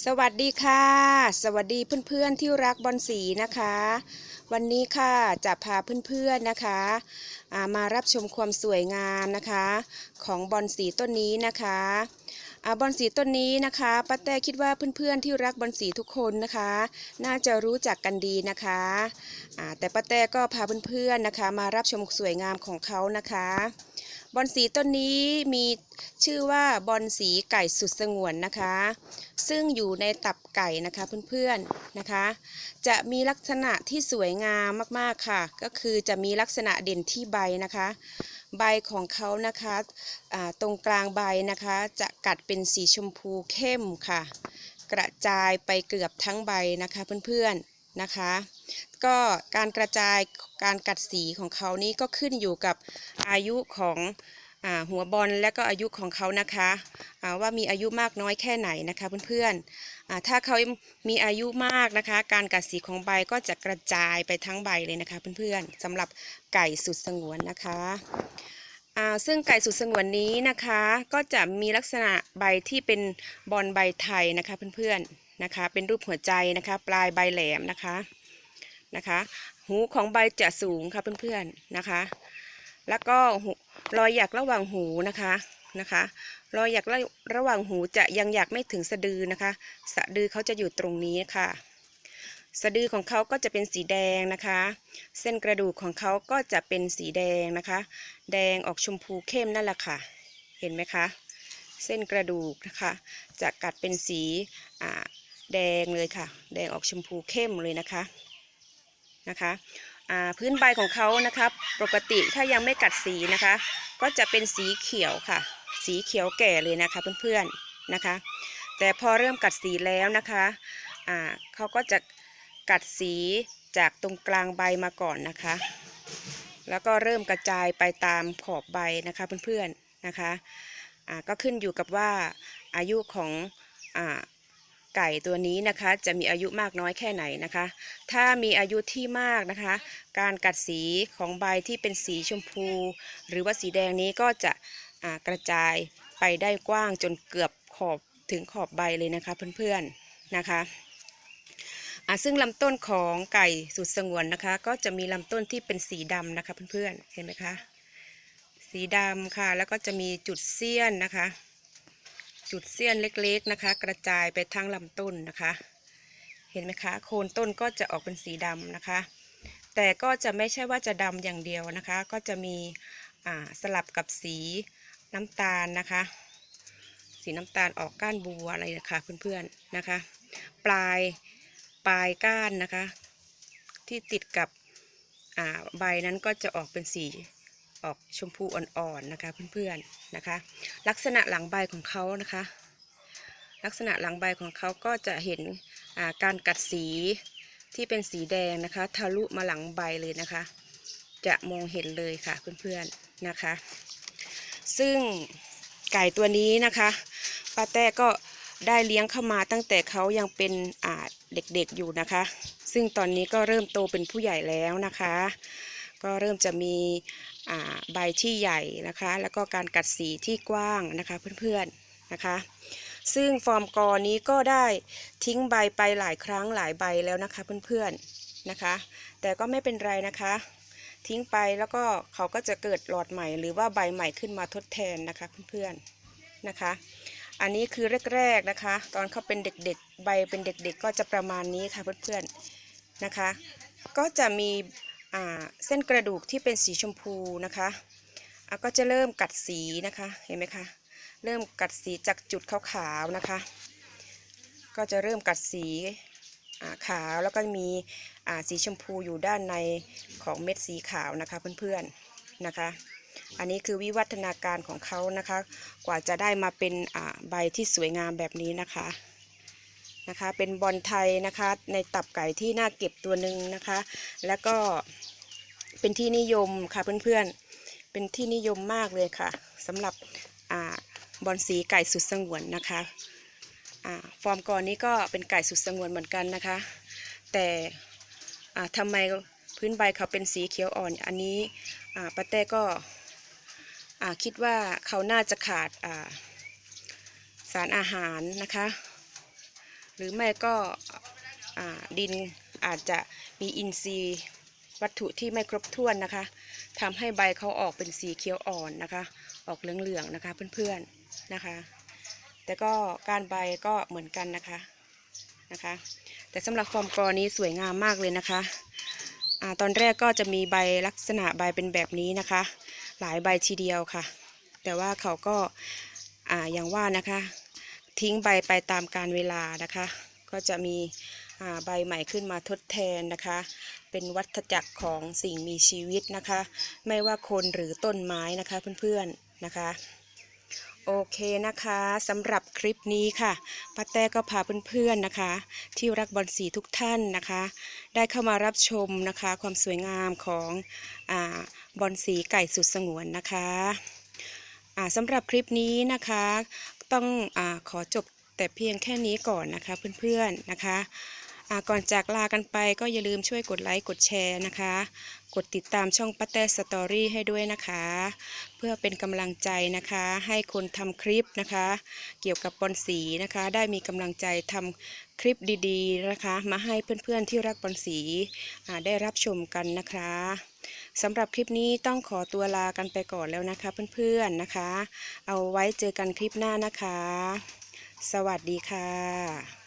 สวัสดีค่ะ สวัสดีเพื่อนๆที่รักบอลสีนะคะ วันนี้ค่ะจะพาเพื่อนๆนะคะามารับชมความสวยงามนะคะ ของบอลสีต้นนี้นะคะอาบอลสีต้นนี้นะคะป้าแต้คิดว่าเพื่อนๆที่รักบอลสีทุกคนนะคะ น่าจะรู้จักกันดีนะคะแต่ป้าแต้ก็พาเพื่อนๆนะคะ มารับชมสวยงามของเขานะคะ บอลสีต้นนี้มีชื่อว่าบอลสีไก่สุดสงวนนะคะ ซึ่งอยู่ในตับไก่นะคะเพื่อนๆนะคะ จะมีลักษณะที่สวยงามมากๆค่ะ ก็คือจะมีลักษณะเด่นที่ใบนะคะ ใบของเขานะคะตรงกลางใบนะคะ จะกัดเป็นสีชมพูเข้มค่ะ กระจายไปเกือบทั้งใบนะคะเพื่อนๆ นะคะ ก็การกระจายการกัดสีของเขานี้ก็ขึ้นอยู่กับอายุของอหัวบอลและก็อายุของเขานะคะว่ามีอายุมากน้อยแค่ไหนนะคะเพื่อนๆถ้าเขามีอายุมากนะคะ การกัดสีของใบก็จะกระจายไปทั้งใบเลยนะคะเพื่อนๆสำหรับไก่สุดสงวนนะคะซึ่งไก่สุดสงวนนี้นะคะ ก็จะมีลักษณะใบที่เป็นบอลใบไทยนะคะเพื่อนๆ นะคะ เป็นรูปหัวใจนะคะ ปลายใบแหลมนะคะนะคะ หูของใบจะสูงค่ะเพื่อนๆนะคะ แล้วก็หูรอยหยักระหว่างหูนะคะนะคะรอยหยักระระหว่างหูจะยังหยักไม่ถึงสะดือนะคะ สะดือเขาจะอยู่ตรงนี้ค่ะ สะดือของเขาก็จะเป็นสีแดงนะคะ เส้นกระดูกของเขาก็จะเป็นสีแดงนะคะ แดงออกชมพูเข้มนั่นแหละค่ะ เห็นไหมคะ เส้นกระดูกนะคะ จะกัดเป็นสีอ่า แดงเลยค่ะ แดงออกชมพูเข้มเลยนะคะนะคะพื้นใบของเขานะคะปกติถ้ายังไม่กัดสีนะคะ ก็จะเป็นสีเขียวค่ะ สีเขียวแก่เลยนะคะเพื่อนๆนะคะ แต่พอเริ่มกัดสีแล้วนะคะเขาก็จะกัดสีจากตรงกลางใบมาก่อนนะคะ แล้วก็เริ่มกระจายไปตามขอบใบนะคะเพื่อนๆนะคะก็ขึ้นอยู่กับว่าอายุของ ไก่ตัวนี้นะคะ จะมีอายุมากน้อยแค่ไหนนะคะ ถ้ามีอายุที่มากนะคะ การกัดสีของใบที่เป็นสีชมพู หรือว่าสีแดงนี้ก็จะกระจายไปได้กว้างจนเกือบขอบถึงขอบใบเลยนะคะเพื่อนๆนะคะซึ่งลำต้นของไก่สุดสงวนนะคะ ก็จะมีลำต้นที่เป็นสีดำนะคะเพื่อนๆเห็นไหมคะ สีดำค่ะ แล้วก็จะมีจุดเสี้ยนนะคะ จุดเสี้ยนเล็กๆนะคะ กระจายไปทั้งลำต้นนะคะ เห็นไหมคะ โคนต้นก็จะออกเป็นสีดำนะคะ แต่ก็จะไม่ใช่ว่าจะดำอย่างเดียวนะคะ ก็จะมีสลับกับสีน้ำตาลนะคะ สีน้ำตาลออกก้านบัวอะไรนะคะเพื่อนๆนะคะ ปลายปลายก้านนะคะ ที่ติดกับใบนั้นก็จะออกเป็นสี ออกชมพูอ่อนๆนะคะเพื่อนๆนะคะ ลักษณะหลังใบของเขานะคะ ลักษณะหลังใบของเขาก็จะเห็นาการกัดสีที่เป็นสีแดงนะคะ ทะลุมาหลังใบเลยนะคะ จะมองเห็นเลยค่ะเพื่อนๆนะคะ ซึ่งไก่ตัวนี้นะคะป้าแต้ก็ได้เลี้ยงเข้ามาตั้งแต่เขายังเป็นอ่าเด็กๆอยู่นะคะ ซึ่งตอนนี้ก็เริ่มโตเป็นผู้ใหญ่แล้วนะคะ ก็เริ่มจะมี ใบที่ใหญ่นะคะ แล้วก็การกัดสีที่กว้างนะคะเพื่อนๆนะคะ ซึ่งฟอร์มกอนี้ก็ได้ทิ้งใบไปหลายครั้งหลายใบแล้วนะคะเพื่อนๆนะคะ แต่ก็ไม่เป็นไรนะคะ ทิ้งไปแล้วก็เขาก็จะเกิดหลอดใหม่ หรือว่าใบใหม่ขึ้นมาทดแทนนะคะเพื่อนๆนะคะ อันนี้คือแรกๆนะคะ ตอนเขาเป็นเด็กๆ ใบเป็นเด็กๆ ก็จะประมาณนี้ค่ะเพื่อนๆนะคะ ก็จะมี เส้นกระดูกที่เป็นสีชมพูนะคะก็จะเริ่มกัดสีนะคะเห็นไหมคะเริ่มกัดสีจากจุดขาวๆนะคะ ก็จะเริ่มกัดสีาขาวแล้วก็มีสีชมพูอยู่ด้านในของเม็ดสีขาวนะคะเพื่อนๆนะคะ อันนี้คือวิวัฒนาการของเขานะคะ กว่าจะได้มาเป็นใบที่สวยงามแบบนี้นะคะ นะคะ เป็นบอลไทยนะคะ ในตับไก่ที่น่าเก็บตัวหนึ่งนะคะ แล้วก็เป็นที่นิยมค่ะเพื่อนๆ เป็นที่นิยมมากเลยค่ะสำหรับอบอลสีไก่สุดสงวนนะคะฟอร์มก่อนนี้ก็เป็นไก่สุดสงวนเหมือนกันนะคะ แต่ทำไมพื้นใบเขาเป็นสีเขียวอ่อน อันนี้ป้าแต้ก็คิดว่าเขาน่าจะขาดาสารอาหารนะคะ รือไม่ก็ดินอาจจะมีอินทรีย์วัตถุที่ไม่ครบถ้วนนะคะทำให้ใบเขาออกเป็นสีเขียวอ่อนนะคะ ออกเหลืองๆนะคะเพื่อนๆนะคะ แต่ก็การใบก็เหมือนกันนะคะนะคะ แต่สำหรับฟอร์มกอนี้สวยงามมากเลยนะคะอตอนแรกก็จะมีใบลักษณะใบเป็นแบบนี้นะคะ หลายใบทีเดียวค่ะ แต่ว่าเขาก็ออย่างว่านะคะ ทิ้งใบไปตามการเวลานะคะ ก็จะมีใบใหม่ขึ้นมาทดแทนนะคะ เป็นวัฏจักรของสิ่งมีชีวิตนะคะ ไม่ว่าคนหรือต้นไม้นะคะเพื่อนๆนะคะโอเคนะคะสำหรับคลิปนี้ค่ะป้าแต้ก็พาเพื่อนๆนะคะ ที่รักบอลสีทุกท่านนะคะ ได้เข้ามารับชมนะคะ ความสวยงามของอบอลสีไก่สุดสงวนนะคะสำหรับคลิปนี้นะคะ ต้องอาขอจบแต่เพียงแค่นี้ก่อนนะคะเพื่อนๆนะคะอ่าก่อนจากลากันไปก็อย่าลืมช่วยกดไลค์กดแชร์นะคะ กดติดตามช่องป้าแต้สตอรี่ให้ด้วยนะคะ เพื่อเป็นกำลังใจนะคะ ให้คนทำคลิปนะคะ เกี่ยวกับบอลสีนะคะ ได้มีกำลังใจทำคลิปดีๆนะคะ มาให้เพื่อนๆที่รักบอลสีได้รับชมกันนะคะสำหรับคลิปนี้ต้องขอตัวลากันไปก่อนแล้วนะคะ เพื่อนๆนะคะ เอาไว้เจอกันคลิปหน้านะคะ สวัสดีค่ะ